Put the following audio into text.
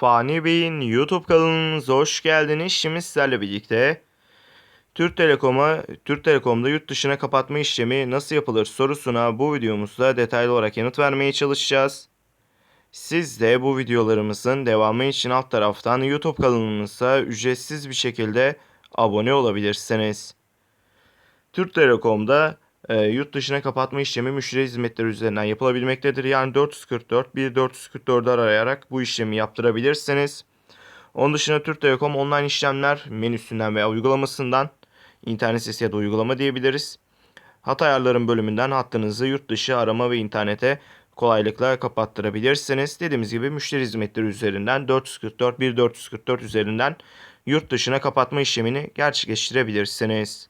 Fani Bey'in YouTube kanalınıza hoş geldiniz. Şimdi sizlerle birlikte Türk Telekom'a Türk Telekom'da yurt dışına kapatma işlemi nasıl yapılır sorusuna bu videomuzda detaylı olarak yanıt vermeye çalışacağız. Siz de bu videolarımızın devamı için alt taraftan YouTube kanalımıza ücretsiz bir şekilde abone olabilirsiniz. Türk Telekom'da e, yurt dışına kapatma işlemi müşteri hizmetleri üzerinden yapılabilmektedir. Yani 444 1444'ü arayarak bu işlemi yaptırabilirsiniz. Onun dışında Türk Telekom online işlemler menüsünden veya uygulamasından internet sitesi ya da uygulama diyebiliriz. Hat ayarların bölümünden hattınızı yurt dışı arama ve internete kolaylıkla kapattırabilirsiniz. Dediğimiz gibi müşteri hizmetleri üzerinden 444 1444 üzerinden yurt dışına kapatma işlemini gerçekleştirebilirsiniz.